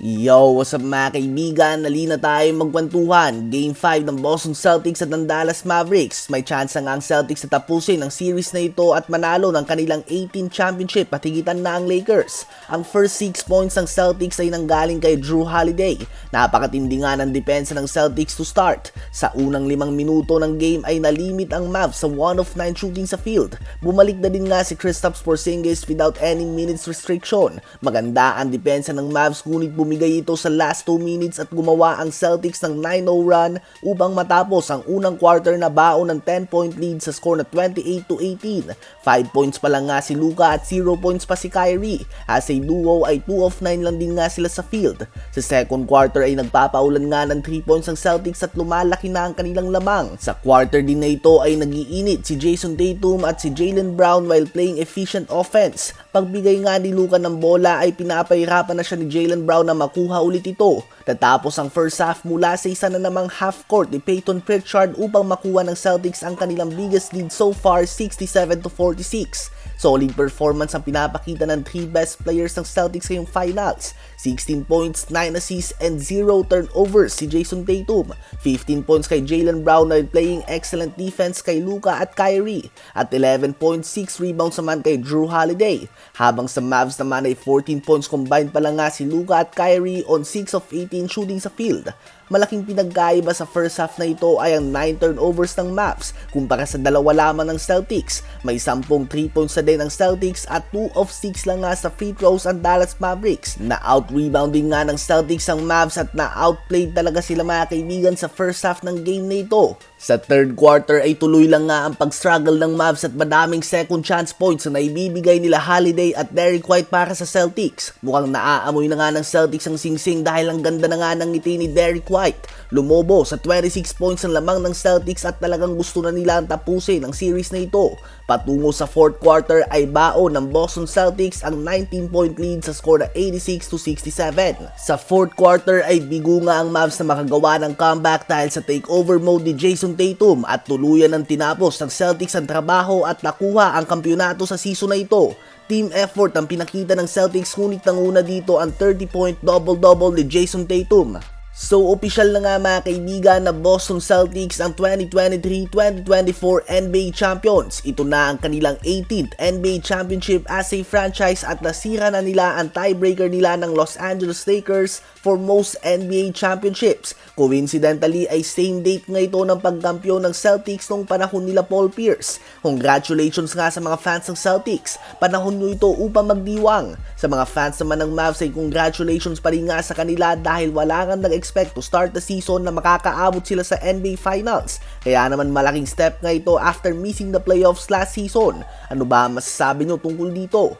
Yo, what's up mga kaibigan? Nalina tayo magkwentuhan. Game 5 ng Boston Celtics at ng Dallas Mavericks. May chance nga ang Celtics na tapusin ang series na ito at manalo ng kanilang 18 championship at higitan na ang Lakers. Ang first 6 points ng Celtics ay nanggaling kay Drew Holiday. Napakatindi nga ng depensa ng Celtics to start. Sa unang limang minuto ng game ay nalimit ang Mavs sa 1 of 9 shooting sa field. Bumalik na din nga si Kristaps Porzingis without any minutes restriction. Maganda ang depensa ng Mavs ngunit bumigay ito sa last 2 minutes at gumawa ang Celtics ng 9-0 run upang matapos ang unang quarter na baon ng 10-point lead sa score na 28 to 18. 5 points pa lang nga si Luka at 0 points pa si Kyrie. As a duo ay 2 of 9 lang din nga sila sa field. Sa second quarter ay nagpapaulan nga ng 3 points ang Celtics at lumalaki na ang kanilang lamang. Sa quarter din na ito ay nagiinit si Jason Tatum at si Jalen Brown while playing efficient offense. Pagbigay nga ni Luka ng bola ay pinapahirapan na siya ni Jalen Brown na makuha ulit ito. Tatapos ang first half mula sa isa na namang half court ni Peyton Pritchard upang makuha ng Celtics ang kanilang biggest lead so far 67 to 46. Solid performance ang pinapakita ng 3 best players ng Celtics ngayong finals. 16 points, 9 assists, and 0 turnovers si Jason Tatum. 15 points kay Jalen Brown while playing excellent defense kay Luka at Kyrie. At 11.6 rebounds naman kay Drew Holiday. Habang sa Mavs naman ay 14 points combined pa lang nga si Luka at Kyrie on 6 of 18 shooting sa field. Malaking pinagkaiba sa first half na ito ay ang 9 turnovers ng Mavs kumpara sa dalawa lamang ng Celtics. May 10 3 points na din ang Celtics at 2 of 6 lang nga sa free throws ang Dallas Mavericks. Na out-rebounding nga ng Celtics ang Mavs at na-outplayed talaga sila mga kaibigan sa first half ng game na ito. Sa third quarter ay tuloy lang nga ang pag-struggle ng Mavs at madaming second chance points na naibibigay nila Holiday at Derrick White para sa Celtics. Mukhang naaamoy na nga ng Celtics ang singsing dahil ang ganda na nga ng ngiti ni Derrick White. Lumobo sa 26 points ang lamang ng Celtics at talagang gusto na nila ang tapusin ang series na ito. Patungo sa fourth quarter ay baon ng Boston Celtics ang 19 point lead sa score na 86 to 67. Sa fourth quarter ay bigo nga ang Mavs na makagawa ng comeback dahil sa takeover mode ni Jason Tatum at tuluyan ng tinapos ng Celtics ang trabaho at nakuha ang kampyonato sa season na ito. Team effort ang pinakita ng Celtics ngunit nanguna dito ang 30-point double-double ni Jason Tatum. So, opisyal na nga mga kaibigan na Boston Celtics ang 2023-2024 NBA Champions. Ito na ang kanilang 18th NBA Championship as a franchise at nasira na nila ang tiebreaker nila ng Los Angeles Lakers for most NBA Championships. Coincidentally ay same date nga ito ng pagkampiyon ng Celtics nung panahon nila Paul Pierce. Congratulations nga sa mga fans ng Celtics. Panahon nyo ito upang magdiwang. Sa mga fans naman ng Mavs ay congratulations pa rin nga sa kanila dahil wala kang nag-expect to start the season na makakaabot sila sa NBA Finals. Kaya naman malaking step nga ito after missing the playoffs last season. Ano ba masasabi nyo tungkol dito?